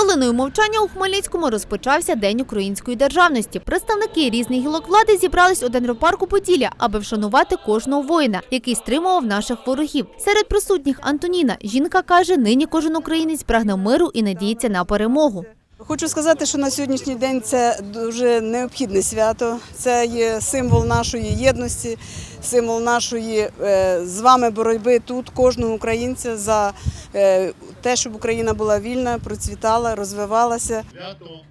Хвилиною мовчання у Хмельницькому розпочався День української державності. Представники різних гілок влади зібрались у Денропарку Поділля, аби вшанувати кожного воїна, який стримував наших ворогів. Серед присутніх Антоніна жінка каже, нині кожен українець прагне миру і надіється на перемогу. Хочу сказати, що на сьогоднішній день це дуже необхідне свято. Це є символ нашої єдності, символ нашої е, з вами боротьби тут, кожного українця за е, те, щоб Україна була вільна, процвітала, розвивалася.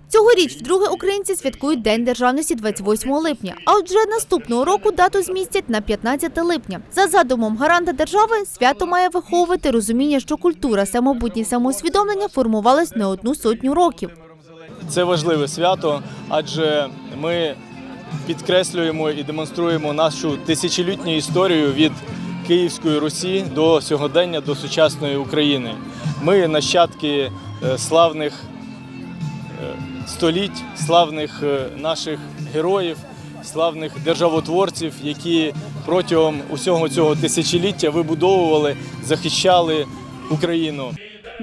Цьогоріч вдруге українці святкують День державності 28 липня. А от вже наступного року дату змістять на 15 липня. За задумом гаранта держави, свято має виховувати розуміння, що культура, самобутність, самоусвідомлення формувалась не одну сотню років. Це важливе свято, адже ми підкреслюємо і демонструємо нашу тисячолітню історію від Київської Русі до сьогодення, до сучасної України. Ми нащадки е, славних е, століть, славних е, наших героїв, славних державотворців, які протягом усього цього тисячоліття вибудовували, захищали Україну.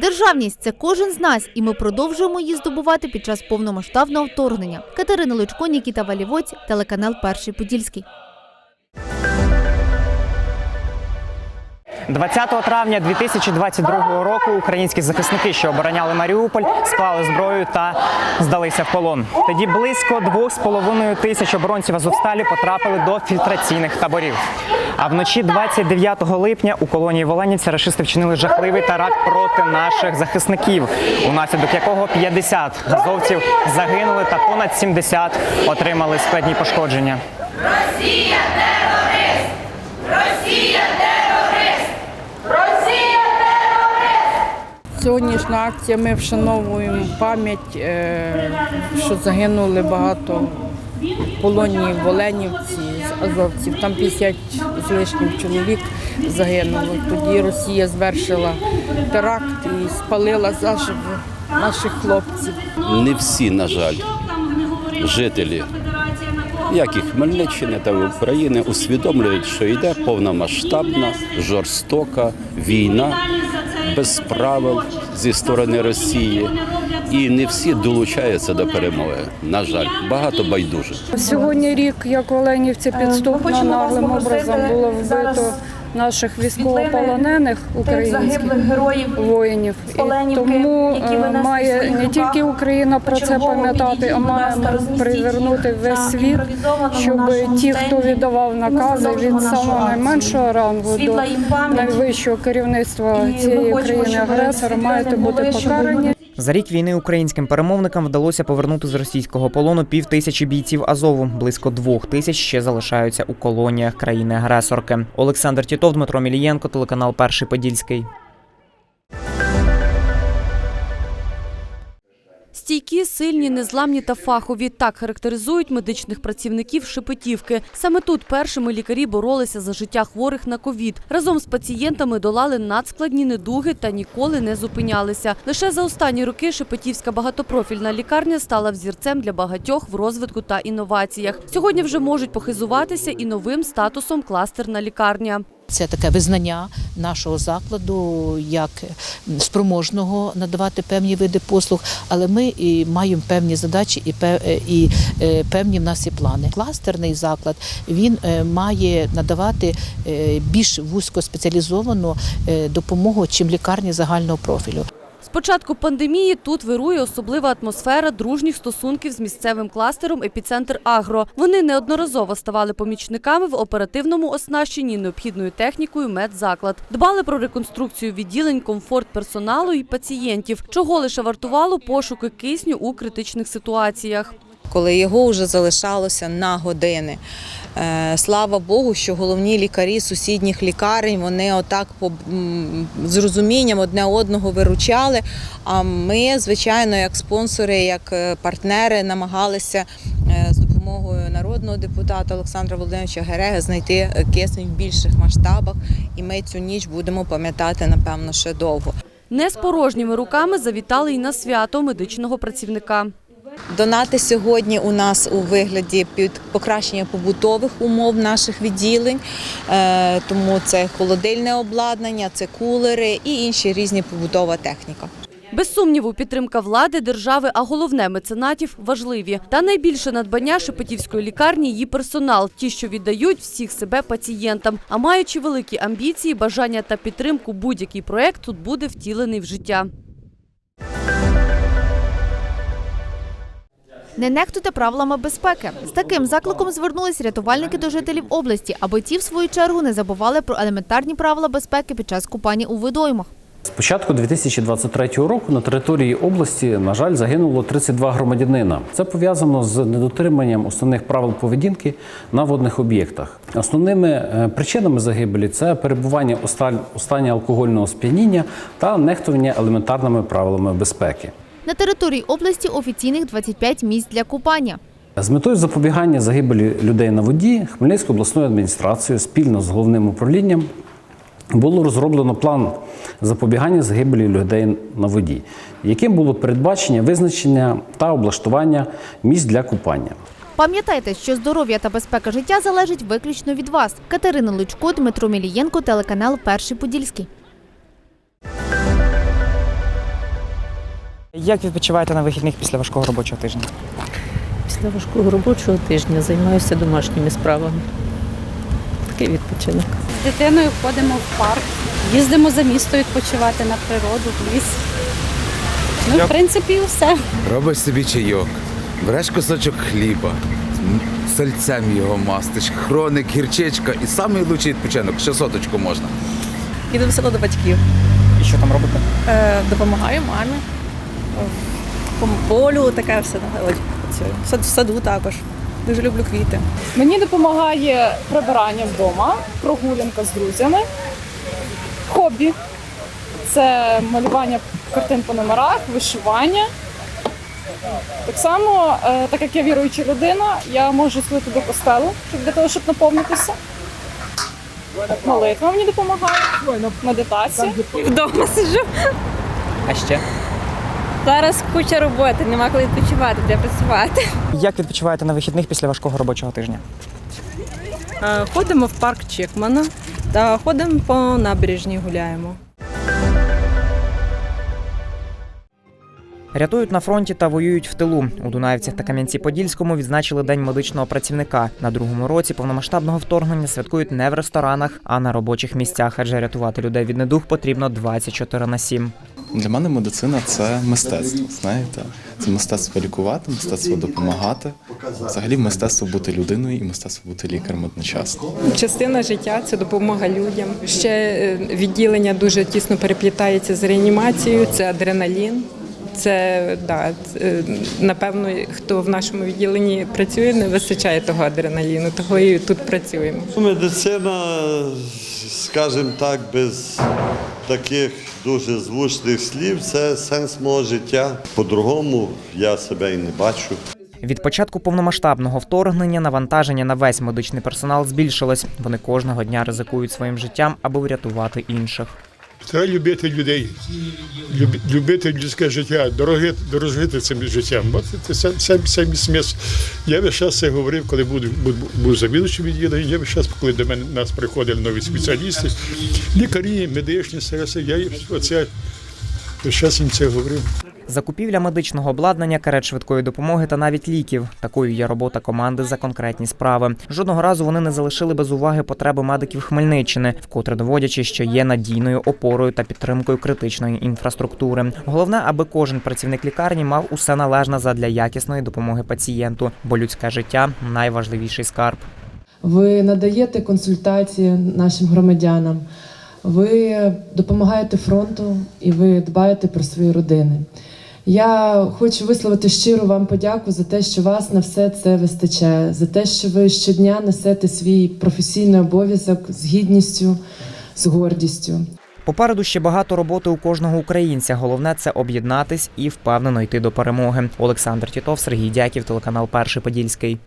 Державність це кожен з нас, і ми продовжуємо її здобувати під час повномасштабного вторгнення. Катерина Личко, Нікіта Валівоць, телеканал Перший Подільський. 20 травня 2022 року українські захисники, що обороняли Маріуполь, склали зброю та здалися в полон. Тоді близько 2,5 тисяч оборонців Азовсталі потрапили до фільтраційних таборів. А вночі 29 липня у колонії Воленівця рашисти вчинили жахливий теракт проти наших захисників, унаслідок якого 50 газовців загинули та понад 70 отримали складні пошкодження. Сьогоднішня акція ми вшановуємо пам'ять, е, що загинули багато полонні в Оленівці з азовців. Там 50 з лишнім чоловік загинуло. Тоді Росія звершила теракт і спалила заживо наших хлопців. не всі, на жаль, жителі, як і Хмельниччини та України, усвідомлюють, що йде повномасштабна, жорстока війна без правил зі сторони Росії. І не всі долучаються до перемоги. На жаль, багато байдужих. Сьогодні рік, як в Оленівці підступно наглим образом було вбито наших військовополонених українських героїв воїнів. І тому е, має не тільки Україна про це пам'ятати, а маємо привернути весь світ, щоб ті, хто віддавав накази від самого найменшого рангу до найвищого керівництва цієї країни агресора, мають бути покарані. За рік війни українським перемовникам вдалося повернути з російського полону пів тисячі бійців Азову. Близько двох тисяч ще залишаються у колоніях країни-агресорки. Олександр Тітов, Дмитро Мілієнко, телеканал Перший Подільський. Стійкі, сильні, незламні та фахові так характеризують медичних працівників Шепетівки. Саме тут першими лікарі боролися за життя хворих на ковід. Разом з пацієнтами долали надскладні недуги та ніколи не зупинялися. Лише за останні роки Шепетівська багатопрофільна лікарня стала взірцем для багатьох в розвитку та інноваціях. Сьогодні вже можуть похизуватися і новим статусом кластерна лікарня. Це таке визнання нашого закладу як спроможного надавати певні види послуг, але ми і маємо певні задачі і і е, певні в нас і плани. Кластерний заклад він е, має надавати е, більш вузькоспеціалізовану е, допомогу, чим лікарні загального профілю. Початку пандемії тут вирує особлива атмосфера дружніх стосунків з місцевим кластером «Епіцентр Агро». Вони неодноразово ставали помічниками в оперативному оснащенні необхідною технікою медзаклад. Дбали про реконструкцію відділень, комфорт персоналу і пацієнтів, чого лише вартувало пошуки кисню у критичних ситуаціях. Коли його вже залишалося на години. Е, Слава Богу, що головні лікарі сусідніх лікарень вони отак по з розумінням одне одного виручали. А ми, звичайно, як спонсори, як е, партнери, намагалися е, з допомогою народного депутата Олександра Володимировича Герега знайти кисень в більших масштабах. І ми цю ніч будемо пам'ятати напевно ще довго. Не з порожніми руками завітали й на свято медичного працівника. Донати сьогодні у нас у вигляді під покращення побутових умов наших відділень, Е, тому це холодильне обладнання, це кулери і інші різні побутова техніка. Без сумніву, підтримка влади, держави, а головне меценатів важливі. Та найбільше надбання Шепетівської лікарні її персонал, ті, що віддають всіх себе пацієнтам. А маючи великі амбіції, бажання та підтримку, будь-який проект тут буде втілений в життя. Не нехтуйте правилами безпеки. З таким закликом звернулись рятувальники до жителів області, аби ті, в свою чергу, не забували про елементарні правила безпеки під час купання у водоймах. З початку 2023 року на території області, на жаль, загинуло 32 громадянина. Це пов'язано з недотриманням основних правил поведінки на водних об'єктах. Основними е, причинами загибелі це перебування у стані алкогольного сп'яніння та нехтування елементарними правилами безпеки. На території області офіційних 25 місць для купання. З метою запобігання загибелі людей на воді Хмельницькою обласною адміністрацією спільно з головним управлінням було розроблено план запобігання загибелі людей на воді, яким було передбачення визначення та облаштування місць для купання. Пам'ятайте, що здоров'я та безпека життя залежить виключно від вас. Катерина Лучко, Дмитро Мілієнко, телеканал Перший Подільський. Як відпочиваєте на вихідних після важкого робочого тижня? Після важкого робочого тижня займаюся домашніми справами. Такий відпочинок. З дитиною ходимо в парк, їздимо за місто відпочивати на природу, в ліс. Ну, в принципі, і все. Робиш собі чайок, береш кусочок хліба, сальцем його мастиш, хроник, гірчичка і лучший відпочинок, ще соточку можна. Іду в село до батьків. І що там робите? Е, допомагаю мамі. По полю таке все в саду також. Дуже люблю квіти. Мені допомагає прибирання вдома, прогулянка з друзями, хобі. Це малювання картин по номерах, вишивання. Так само, е, так як я віруюча людина, я можу сходити до костелу щоб для того, щоб наповнитися. Молитва мені допомагає, медитація. Вдома сиджу. А ще? Зараз куча роботи, нема коли відпочивати, де працювати. Як відпочиваєте на вихідних після важкого робочого тижня? Е, Ходимо в парк Чекмана та ходимо по набережні, гуляємо. Рятують на фронті та воюють в тилу. У Дунаївцях та Кам'янці-Подільському відзначили День медичного працівника. На другому році повномасштабного вторгнення святкують не в ресторанах, а на робочих місцях, адже рятувати людей від недуг потрібно 24 на 7. Для мене медицина це мистецтво. Знаєте, це мистецтво лікувати, мистецтво допомагати. Взагалі мистецтво бути людиною і мистецтво бути лікарем одночасно. Частина життя це допомога людям. Ще е, відділення дуже тісно переплітається з реанімацією, це адреналін. Це да, напевно, хто в нашому відділенні працює, не вистачає того адреналіну, того і тут працюємо. Медицина, скажімо так, без таких дуже звучних слів, це сенс мого життя. По-другому я себе і не бачу. Від початку повномасштабного вторгнення навантаження на весь медичний персонал збільшилось. Вони кожного дня ризикують своїм життям, аби врятувати інших. Треба любити людей, любити людське життя, дороги, дорожити цим життям. Бо це, це це мій сміс. Я весь час це говорив, коли був, був, був завідувачем відділення, я весь час, коли до мене нас приходили нові спеціалісти, лікарі, медичні сервіси, я оце весь час їм це говорив. Закупівля медичного обладнання, карет швидкої допомоги та навіть ліків. Такою є робота команди за конкретні справи. Жодного разу вони не залишили без уваги потреби медиків Хмельниччини, вкотре доводячи, що є надійною опорою та підтримкою критичної інфраструктури. Головне, аби кожен працівник лікарні мав усе належне задля якісної допомоги пацієнту, бо людське життя найважливіший скарб. Ви надаєте консультації нашим громадянам, ви допомагаєте фронту і ви дбаєте про свої родини. Я хочу висловити щиру вам подяку за те, що вас на все це вистачає, за те, що ви щодня несете свій професійний обов'язок з гідністю, з гордістю. Попереду ще багато роботи у кожного українця. Головне це об'єднатись і впевнено йти до перемоги. Олександр Тітов, Сергій Дяків, телеканал Перший Подільський.